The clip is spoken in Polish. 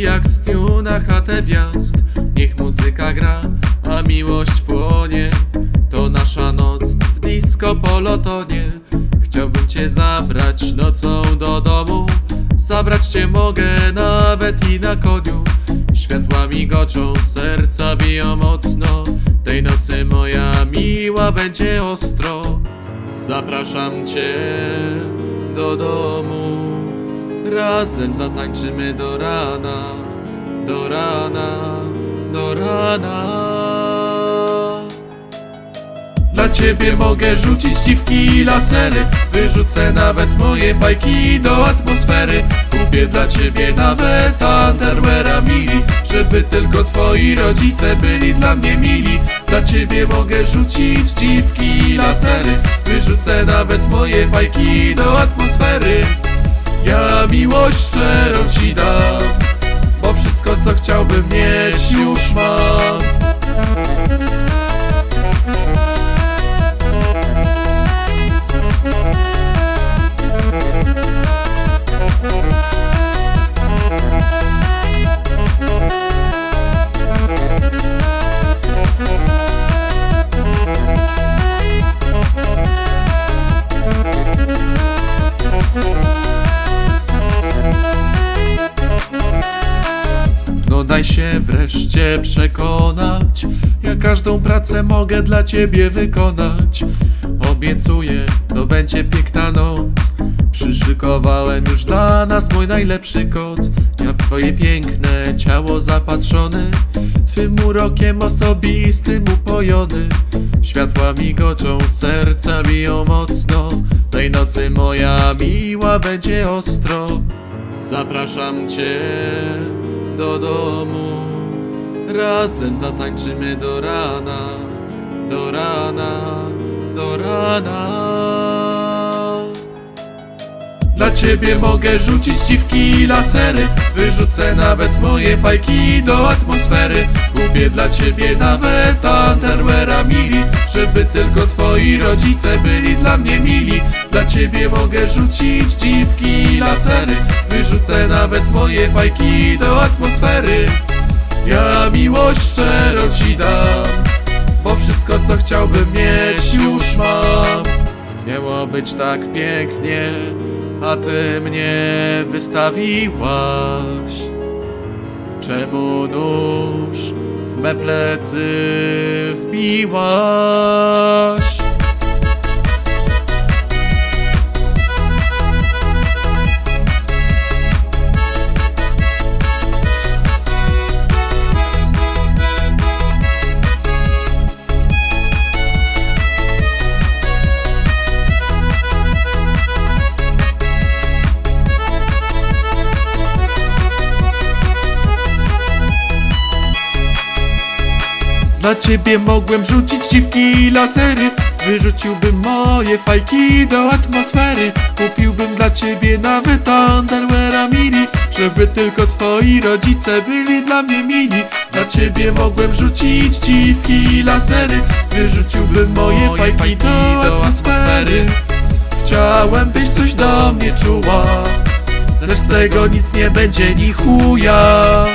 jak z dniu na chatę wjazd. Niech muzyka gra, a miłość płonie. To nasza noc w disco polotonie Chciałbym cię zabrać nocą do domu. Zabrać cię mogę nawet i na koniu. Światła migoczą, serca biją mocno. Tej nocy moja miła będzie ostro. Zapraszam cię do domu Razem zatańczymy do rana Do rana, do rana. Dla ciebie mogę rzucić dziwki i lasery Wyrzucę nawet moje fajki do atmosfery. Kupię dla ciebie nawet Underweara mili Żeby tylko twoi rodzice byli dla mnie mili. Dla ciebie mogę rzucić dziwki i lasery Wyrzucę nawet moje fajki do atmosfery Ja miłość szczerą ci dam Bo wszystko co chciałbym mieć już mam się wreszcie przekonać. Ja każdą pracę mogę dla ciebie wykonać. Obiecuję, to będzie piękna noc. Przyszykowałem już dla nas mój najlepszy koc. Ja w twoje piękne ciało zapatrzony Twym urokiem osobistym upojony. Światła migoczą, serca biją mocno. Tej nocy moja miła będzie ostro. Zapraszam cię do domu. Razem zatańczymy do rana Do rana, do rana ciebie mogę rzucić dziwki lasery. Wyrzucę nawet moje fajki do atmosfery. Kupię dla ciebie nawet Underweara mili Żeby tylko twoi rodzice byli dla mnie mili. Dla ciebie mogę rzucić dziwki lasery. Wyrzucę nawet moje fajki do atmosfery. Ja miłość szczerą ci dam Bo wszystko co chciałbym mieć już mam. Miało być tak pięknie, a ty mnie wystawiłaś. Czemu nóż w me plecy wbiłaś? Dla ciebie mogłem rzucić dziwki i lasery. Wyrzuciłbym moje fajki do atmosfery. Kupiłbym dla ciebie nawet Underweara mili Żeby tylko twoi rodzice byli dla mnie mili Dla ciebie mogłem rzucić dziwki i lasery. Wyrzuciłbym moje fajki do atmosfery. Chciałem byś coś do mnie czuła. Lecz z tego nic nie będzie ni chuja